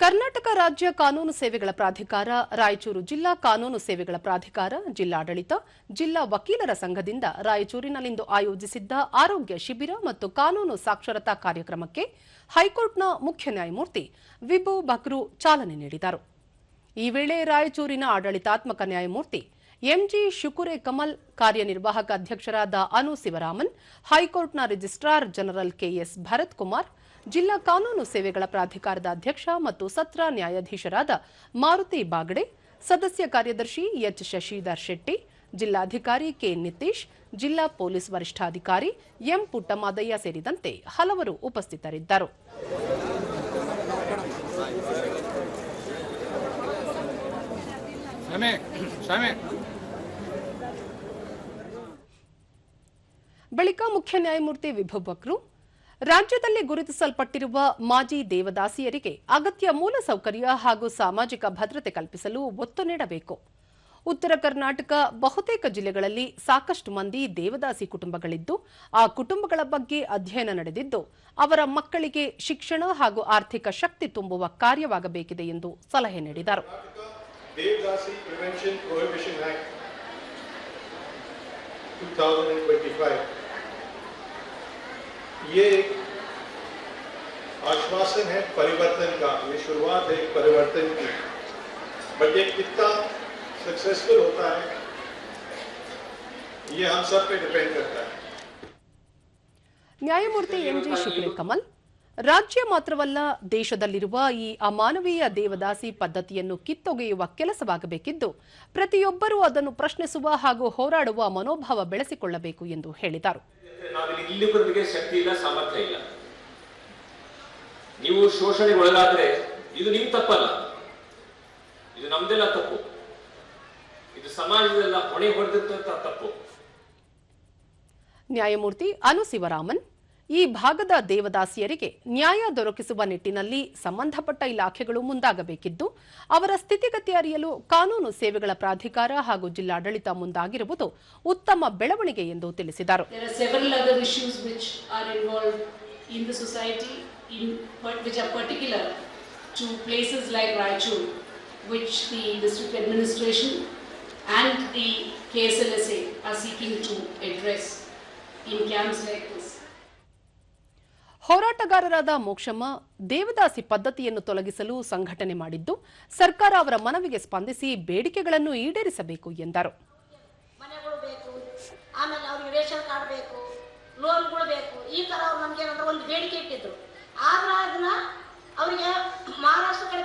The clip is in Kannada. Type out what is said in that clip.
ಕರ್ನಾಟಕ ರಾಜ್ಯ ಕಾನೂನು ಸೇವೆಗಳ ಪ್ರಾಧಿಕಾರ, ರಾಯಚೂರು ಜಿಲ್ಲಾ ಕಾನೂನು ಸೇವೆಗಳ ಪ್ರಾಧಿಕಾರ, ಜಿಲ್ಲಾಡಳಿತ, ಜಿಲ್ಲಾ ವಕೀಲರ ಸಂಘದಿಂದ ರಾಯಚೂರಿನಲ್ಲಿಂದು ಆಯೋಜಿಸಿದ್ದ ಆರೋಗ್ಯ ಶಿಬಿರ ಮತ್ತು ಕಾನೂನು ಸಾಕ್ಷರತಾ ಕಾರ್ಯಕ್ರಮಕ್ಕೆ ಹೈಕೋರ್ಟ್ನ ಮುಖ್ಯ ನ್ಯಾಯಮೂರ್ತಿ ವಿಭು ಬಕ್ರು ಚಾಲನೆ ನೀಡಿದರು. ಈ ವೇಳೆ ರಾಯಚೂರಿನ ಆಡಳಿತಾತ್ಮಕ ನ್ಯಾಯಮೂರ್ತಿ ಎಂಜಿ ಶುಕುರೆ ಕಮಲ್, ಕಾರ್ಯನಿರ್ವಾಹಕ ಅಧ್ಯಕ್ಷರಾದ ಅನು ಶಿವರಾಮನ್, ಹೈಕೋರ್ಟ್ನ registrar general KS Bharath Kumar ಜಿಲ್ಲಾ ಕಾನೂನು ಸೇವೆಗಳ ಪ್ರಾಧಿಕಾರದ ಅಧ್ಯಕ್ಷ ಮತ್ತು ಸತ್ರ ನ್ಯಾಯಾಧೀಶರಾದ ಮಾರುತಿ ಬಾಗಡೆ ಸದಸ್ಯ ಕಾರ್ಯದರ್ಶಿ ಎಚ್ ಶಶಿಧರ್ ಶೆಟ್ಟಿ ಜಿಲ್ಲಾಧಿಕಾರಿ ಕೆ ನಿತೀಶ್ ಜಿಲ್ಲಾ ಪೊಲೀಸ್ ವರಿಷ್ಠಾಧಿಕಾರಿ ಎಂ ಪುಟ್ಟಮಾದಯ್ಯ ಸೇರಿದಂತೆ ಹಲವರು ಉಪಸ್ಥಿತರಿದ್ದರು. ಬಳಿಕ ಮುಖ್ಯ ನ್ಯಾಯಮೂರ್ತಿ ವಿಭು ಬಕ್ರು ರಾಜ್ಯದಲ್ಲಿ ಗುರುತಿಸಲ್ಪಟ್ಟಿರುವ ಮಾಜಿ ದೇವದಾಸಿಯರಿಗೆ ಅಗತ್ಯ ಮೂಲಸೌಕರ್ಯ ಹಾಗೂ ಸಾಮಾಜಿಕ ಭದ್ರತೆ ಕಲ್ಪಿಸಲು ಒತ್ತು ನೀಡಬೇಕು. ಉತ್ತರ ಕರ್ನಾಟಕ ಬಹುತೇಕ ಜಿಲ್ಲೆಗಳಲ್ಲಿ ಸಾಕಷ್ಟು ಮಂದಿ ದೇವದಾಸಿ ಕುಟುಂಬಗಳಿದ್ದು, ಆ ಕುಟುಂಬಗಳ ಬಗ್ಗೆ ಅಧ್ಯಯನ ನಡೆದಿದ್ದು, ಅವರ ಮಕ್ಕಳಿಗೆ ಶಿಕ್ಷಣ ಹಾಗೂ ಆರ್ಥಿಕ ಶಕ್ತಿ ತುಂಬುವ ಕಾರ್ಯವಾಗಬೇಕಿದೆ ಎಂದು ಸಲಹೆ ನೀಡಿದರು. ये आश्वासन है परिवर्तन का, ये शुरुआत है परिवर्तन की। बट ये कितना सक्सेसफुल होता है, ये हम सब पे डिपेंड करता है। न्यायमूर्ति एम जी शुक्ल कमल। ರಾಜ್ಯ ಮಾತ್ರವಲ್ಲ ದೇಶದಲ್ಲಿರುವ ಈ ಅಮಾನವೀಯ ದೇವದಾಸಿ ಪದ್ಧತಿಯನ್ನು ಕಿತ್ತೊಗೆಯುವ ಕೆಲಸವಾಗಬೇಕಿದ್ದು ಪ್ರತಿಯೊಬ್ಬರೂ ಅದನ್ನು ಪ್ರಶ್ನಿಸುವ ಹಾಗೂ ಹೋರಾಡುವ ಮನೋಭಾವ ಬೆಳೆಸಿಕೊಳ್ಳಬೇಕು ಎಂದು ಹೇಳಿದರು. ಶಕ್ತಿ ಇಲ್ಲ ಸಾಮರ್ಥ್ಯ ಇಲ್ಲ. ನೀವು ಶೋಷಣೆಗೆ ಒಳಗಾದ್ರೆ ಇದು ನೀವು ತಪ್ಪಲ್ಲ. ಇದು ನಮ್ದೆಲ್ಲ ತಪ್ಪು. ಇದು ಸಮಾಜದೆಲ್ಲ ಹೊಣೆ ತಪ್ಪು. ನ್ಯಾಯಮೂರ್ತಿ ಅನು ಶಿವರಾಮನ್ ಈ ಭಾಗದ ದೇವದಾಸಿಯರಿಗೆ ನ್ಯಾಯ ದೊರಕಿಸುವ ನಿಟ್ಟಿನಲ್ಲಿ ಸಂಬಂಧಪಟ್ಟ ಇಲಾಖೆಗಳು ಮುಂದಾಗಬೇಕಿದ್ದು, ಅವರ ಸ್ಥಿತಿಗತಿ ಅರಿಯಲು ಕಾನೂನು ಸೇವೆಗಳ ಪ್ರಾಧಿಕಾರ ಹಾಗೂ ಜಿಲ್ಲಾಡಳಿತ ಮುಂದಾಗಿರುವುದು ಉತ್ತಮ ಬೆಳವಣಿಗೆ ಎಂದು ತಿಳಿಸಿದರು. ಹೋರಾಟಗಾರರಾದ ಮೋಕ್ಷಮ್ಮ ದೇವದಾಸಿ ಪದ್ಧತಿಯನ್ನು ತೊಲಗಿಸಲು ಸಂಘಟನೆ ಮಾಡಿದ್ದು, ಸರ್ಕಾರ ಅವರ ಮನವಿಗೆ ಸ್ಪಂದಿಸಿ ಬೇಡಿಕೆಗಳನ್ನು ಈಡೇರಿಸಬೇಕು ಎಂದರು. ಮಹಾರಾಷ್ಟ್ರ ಕಡೆ